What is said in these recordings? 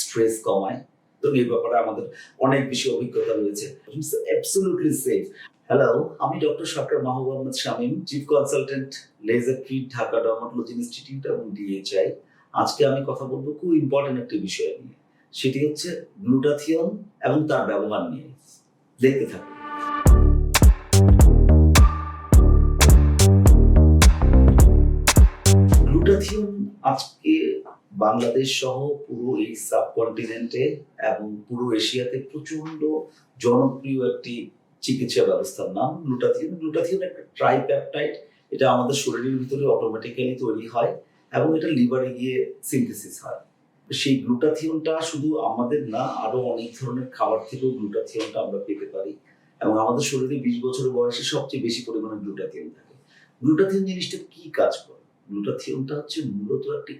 Stress কমায়। তো এই ব্যাপারে আমাদের অনেক বেশি অভিজ্ঞতা রয়েছে। হ্যালো আমি doctor Sarkar Mahbub Ahmed Shamim chief consultant laser treat Dhaka dermatology institute এবং ডিএইচআই আজকে আমি কথা বলব খুব ইম্পর্টেন্ট একটি বিষয় নিয়ে। সেটি হচ্ছে গ্লুটাথিয়ন এবং তার ব্যবহার নিয়ে। দেখতে থাকুন। গ্লুটাথিয়ন আজকে বাংলাদেশ সহ পুরো এই সাবকন্টিনেন্টে এবং পুরো এশিয়াতে প্রচণ্ড জনপ্রিয় একটি চিকিৎসা ব্যবস্থার নাম গ্লুটাথিয়ন গ্লুটাথিয়ন একটা ট্রাইপ্যাপটাইড এটা আমাদের শরীরের ভিতরে অটোমেটিক্যালি তৈরি হয় এবং এটা লিভারে গিয়ে সিনথেসিস হয়। সেই গ্লুটাথিয়নটা শুধু আমাদের না, আরও অনেক ধরনের খাবার থেকেও গ্লুটাথিয়নটা আমরা পেতে পারি এবং আমাদের শরীরে বিশ বছর বয়সে সবচেয়ে বেশি পরিমাণে গ্লুটাথিয়ন থাকে। গ্লুটাথিয়ন জিনিসটা কি কাজ করে? গ্লুটাথিয়নটা হচ্ছে মূলত একটি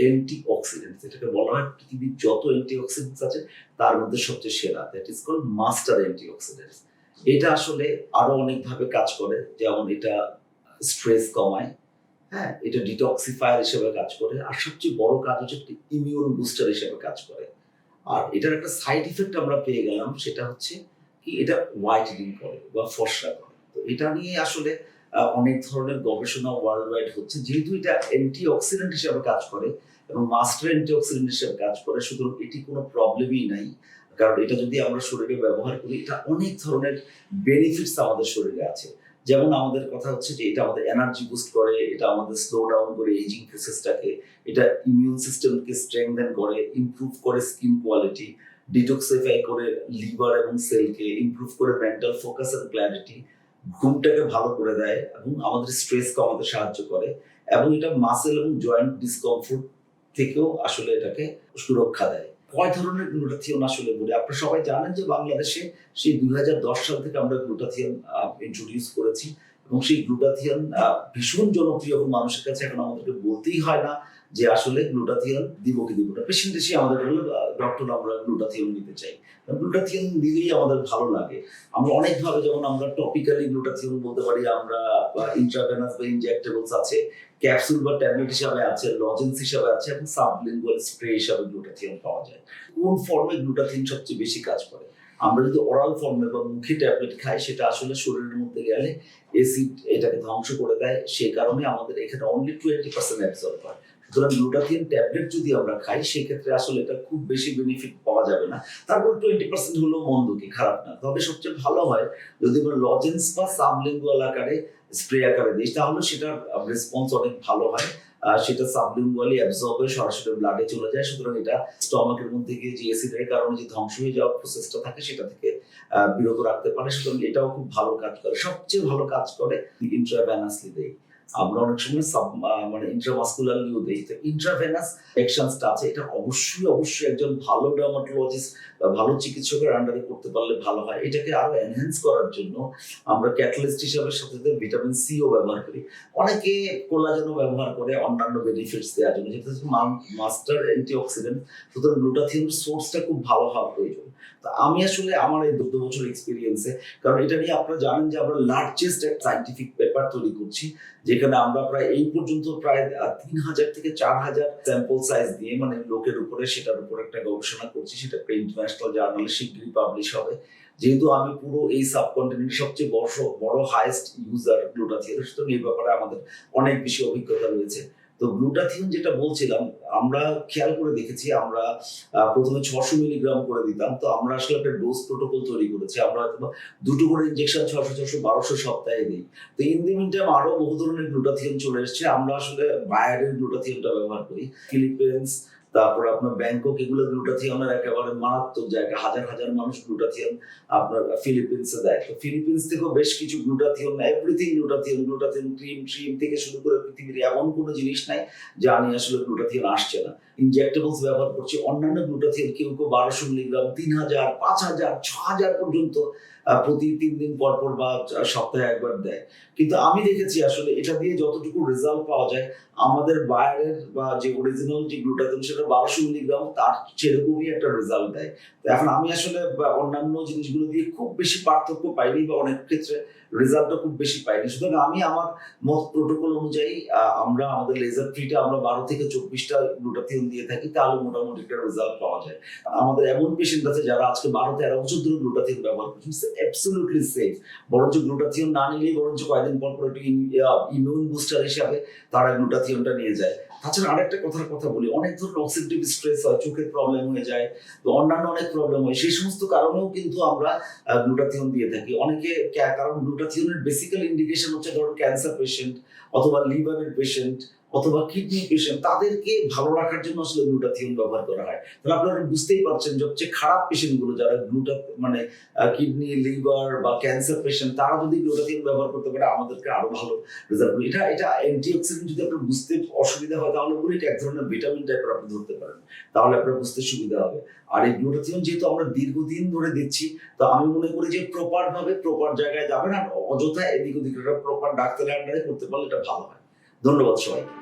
অ্যান্টি অক্সিডেন্ট যেটাকে বলা হয় পৃথিবীর যত অ্যান্টি অক্সিডেন্টস আছে, তার মধ্যে সবচেয়ে সেরা। That is call master antioxidants এটা আসলে আরও অনেকভাবে কাজ করে, যেমন এটা স্ট্রেস কমায় হ্যাঁ? এটা ডিটক্সিফায়ার হিসেবে কাজ করে, আর সবচেয়ে বড় কাজ হচ্ছে একটি ইমিউন বুস্টার হিসেবে কাজ করে। আর এটার একটা সাইড ইফেক্ট আমরা পেয়ে গেলাম, সেটা হচ্ছে কি, এটা হোয়াইটেনিং করে বা ফর্সা করে। তো এটা নিয়ে আসলে অনেক ধরনের গবেষণা ওয়ার্ল্ড ওয়াইড হচ্ছে। যেহেতু এটা অ্যান্টি অক্সিডেন্ট হিসেবে কাজ করে এবং মাস্টার অ্যান্টি অক্সিডেন্ট হিসেবে কাজ করে, সুতরাং এটি কোনো প্রবলেমই নাই। কারণ এটা যদি আমরা শরীরে ব্যবহার করি, এটা অনেক ধরনের বেনিফিটস আমাদের শরীরে আছে। যেমন আমাদের কথা হচ্ছে যে এটা আমাদের এনার্জি বুস্ট করে, এটা আমাদের স্লো ডাউন করে এজিং প্রসেসটাকে এটা ইমিউন সিস্টেমকে স্ট্রেংথেন করে ইমপ্রুভ করে স্কিন কোয়ালিটি ডিটক্সিফাই করে লিভার এবং সেলকে ইমপ্রুভ করে মেন্টাল ফোকাস এন্ড ক্ল্যারিটি ঘুমটাকে ভালো করে দেয় এবং আমাদের স্ট্রেস কমাতে সাহায্য করে এবং এটা মাসেল এবং জয়েন্ট ডিসকমফোর্ট থেকেও আসলে এটাকে সুরক্ষা দেয়। কয় ধরনের গ্লুটাথিয়ন আসলে বলি? আপনারা সবাই জানেন যে বাংলাদেশে সেই দুই হাজার দশ সাল থেকে আমরা গ্লুটাথিয়ন ইন্ট্রোডিউস করেছি এবং সেই গ্লুটাথিয়ন ভীষণ জনপ্রিয় এবং মানুষের কাছে এখন আমাদেরকে বলতেই হয় না যে আসলে গ্লুটাথিয়ন দিব কি দিব না। পেশেন্ট এসে আমাদের বললে ডক্টর আমরা গ্লুটাথিয়ন নিতে চাই। গ্লুটাথিয়ন দিলেই আমাদের ভালো লাগে। আমরা অনেকভাবে যেমন আমরা টপিক্যালি গ্লুটাথিয়ন বলতে পারি, আমরা ইন্ট্রাভেনাস বা ইনজেক্টেবলস আছে ক্যাপসুল বা ট্যাবলেট হিসাবে আছে লজেন্স হিসাবে আছে, এবং সাবলিঙ্গুয়াল স্প্রে হিসাবে গ্লুটাথিয়ন পাওয়া যায়। কোন ফর্মে গ্লুটাথিয়ন সবচেয়ে বেশি কাজ করে? আমরা যদি অরাল ফর্মে বা মুখে ট্যাবলেট খাই, সেটা আসলে শরীরের মধ্যে গেলে এসিড এটাকে ধ্বংস করে দেয়। সেই কারণে আমাদের এখানে অনলি টোয়েন্টি পার্সেন্ট অ্যাবজর্ব হয়। সুতরাং গ্লুটাথিয়ন ট্যাবলেট যদি আমরা খাই, সেক্ষেত্রে আসলে এটা খুব বেশি বেনিফিট পাওয়া যাবে না। তারপর টোয়েন্টি পার্সেন্ট হলেও মন্দ কি, খারাপ না। তবে সবচেয়ে ভালো হয়, যদি আমরা লজেন্স বা সাবলিঙ্গুয়াল আকারে স্প্রে আকারে দিই, তাহলে সেটার রেসপন্স অনেক ভালো হয়। সেটা সাবলিঙ্গুয়ালি অ্যাবজর্ব হয়ে সরাসরি ব্লাডে চলে যায়। সুতরাং এটা স্টমাকের মধ্যে গিয়ে যে অ্যাসিডের কারণে যে ধ্বংস হয়ে যাওয়ার প্রসেসটা থাকে, সেটা থেকে বিরত রাখতে পারে। সুতরাং এটাও খুব ভালো কাজ করে। সবচেয়ে ভালো কাজ করে ইন্ট্রাভ্যানাসলি দেয় আমরা অনেক সময় দেই। তো ইন্ট্রাভেনাস আছে। এটা অবশ্যই অবশ্যই একজন ভালো ডার্মাটোলজিস্ট বা ভালো চিকিৎসকের আন্ডারে করতে পারলে ভালো হয়। এটাকে আরও এনহ্যান্স করার জন্য আমরা ক্যাটালিস্ট হিসাবে সাথে সাথে ভিটামিন সিও ব্যবহার করি। অনেকে কোলাজেনও ব্যবহার করে, অন্যান্য বেনিফিটস দেওয়ার জন্য। যেটা হচ্ছে মাস্টার অ্যান্টি অক্সিডেন্ট সুতরাং গ্লুটাথিয়ন সোর্সটা খুব ভালো হওয়া প্রয়োজন। তো আমি আসলে আমার এই চোদ্দ বছর এক্সপিরিয়েন্সে কারণ এটা নিয়ে আপনারা জানেন যে আমরা লার্জেস্ট সাইন্টিফিক পেপার তৈরি করছি, যেখানে আমরা প্রায় এই পর্যন্ত প্রায় তিন হাজার থেকে চার হাজার স্যাম্পল সাইজ দিয়ে মানে লোকের উপরে সেটার উপর একটা গবেষণা করছি, সেটা ইন্টারন্যাশনাল জার্নালে শীঘ্রই পাবলিশ হবে। যেহেতু আমি পুরো এই সাবকন্টিনেন্ট সবচেয়ে বড় বড় হাইয়েস্ট ইউজার গ্লুটাথিয়ন সুতরাং এই ব্যাপারে আমাদের অনেক বেশি অভিজ্ঞতা রয়েছে। তো গ্লুটাথিন যেটা বলছিলাম, আমরা খেয়াল করে দেখেছি, আমরা প্রথমে ছশো মিলিগ্রাম করে দিতাম। তো আমরা আসলে একটা ডোজ প্রোটোকল তৈরি করেছি। আমরা দুটো করে ইঞ্জেকশন ছশো ছশো বারোশো সপ্তাহে দিই তো ইন দি মিনটাইম আরও বহু ধরনের গ্লুটাথিয়ন চলে এসছে। আমরা আসলে বায়ারের গ্লুটাথিয়নটা ব্যবহার করি। ফিলিপিন্স তারপর আপনার ব্যাংকক এগুলো গ্লুটাথিয়নের একেবারে মারাত্মক জায়গা। হাজার হাজার মানুষ গ্লুটাথিয়ন আপনার ফিলিপিন্সে দেয়। তো ফিলিপিন্স থেকেও বেশ কিছু glutathione everything glutathione glutathione cream trim থেকে শুরু করে পৃথিবীর এমন কোনো জিনিস নাই যা নিয়ে আসলে গ্লুটাথিয়ন আসছে না। ইনজেক্টেবলস ব্যবহার করছে। অন্যান্য গ্লুটাথিয়ন কেউ কেউ বারোশো মিলিগ্রাম, তিন হাজার, পাঁচ হাজার, ছ হাজার পর্যন্ত প্রতি তিন দিন পর পর বা সপ্তাহে একবার দেয়। কিন্তু আমি দেখেছি আসলে এটা দিয়ে যতটুকু রেজাল্ট পাওয়া যায়, আমাদের বাইরের বা যে অরিজিনাল যে গ্লুটাথিয়ন সেটা বারোশো মিলিগ্রাম তার সেরকমই একটা রেজাল্ট দেয়। তো এখন আমি আসলে অন্যান্য জিনিসগুলো দিয়ে খুব বেশি পার্থক্য পাইনি বা অনেক ক্ষেত্রে রেজাল্টটা খুব বেশি পাইনি। সুতরাং আমি আমার মত প্রোটোকল অনুযায়ী আমরা আমাদের লেজার ফ্রিটা আমরা বারো থেকে চব্বিশটা গ্লুটাথিয়ন দিয়ে থাকি, তাহলে মোটামুটি একটা রেজাল্ট পাওয়া যায়। আমাদের এমন পেশেন্ট আছে যারা আজকে বারো, তেরো বছর ধরে গ্লুটাথিয়ন ব্যবহার করছেন অ্যাবসলিউটলি সেফ বরঞ্চ গ্লুটাথিয়ন না নিলেই বরঞ্চ কয়েকদিন পর পর ইমিউন বুস্টার হিসাবে তারা গ্লুটাথিয়নটা নিয়ে যায়। তাছাড়া আরেকটা কথার কথা বলি, অনেক ধরনের অক্সিডেটিভ স্ট্রেস হয়, চোখের প্রবলেম হয়ে যায়, তো অন্যান্য অনেক প্রবলেম হয়। সেই সমস্ত কারণেও কিন্তু আমরা গ্লুটাথিয়ন দিয়ে থাকি। অনেকে কারণ গ্লুটাথিয়নের বেসিক্যাল ইন্ডিকেশন হচ্ছে ধরুন ক্যান্সার পেশেন্ট অথবা লিভারের পেশেন্ট অথবা কিডনি পেশেন্ট তাদেরকে ভালো রাখার জন্য আসলে গ্লুটাথিয়ন ব্যবহার করা হয়। তাহলে আপনারা বুঝতেই পারছেন যে হচ্ছে খারাপ পেশেন্টগুলো যারা গ্লুটা মানে কিডনি লিভার বা ক্যান্সার পেশেন্ট তারা যদি গ্লুটাথিয়ন ব্যবহার করতে পারে, আমাদেরকে আরও ভালো রেজাল্ট এটা এটা অ্যান্টিঅক্সিডেন্ট যদি আপনার বুঝতে অসুবিধা হয়, তাহলে বলি এটা এক ধরনের ভিটামিন টাইপের আপনি ধরতে পারেন। তাহলে আপনার বুঝতে সুবিধা হবে। আর এই গ্লুটাথিয়ন যেহেতু আমরা দীর্ঘদিন ধরে দিচ্ছি, তো আমি মনে করি যে প্রপার ভাবে প্রপার জায়গায় যাবেন আর অযথা এদিক ওদিক প্রপার ডাক্তারের আন্ডারে করতে পারলে এটা ভালো হয়। ধন্যবাদ সবাইকে।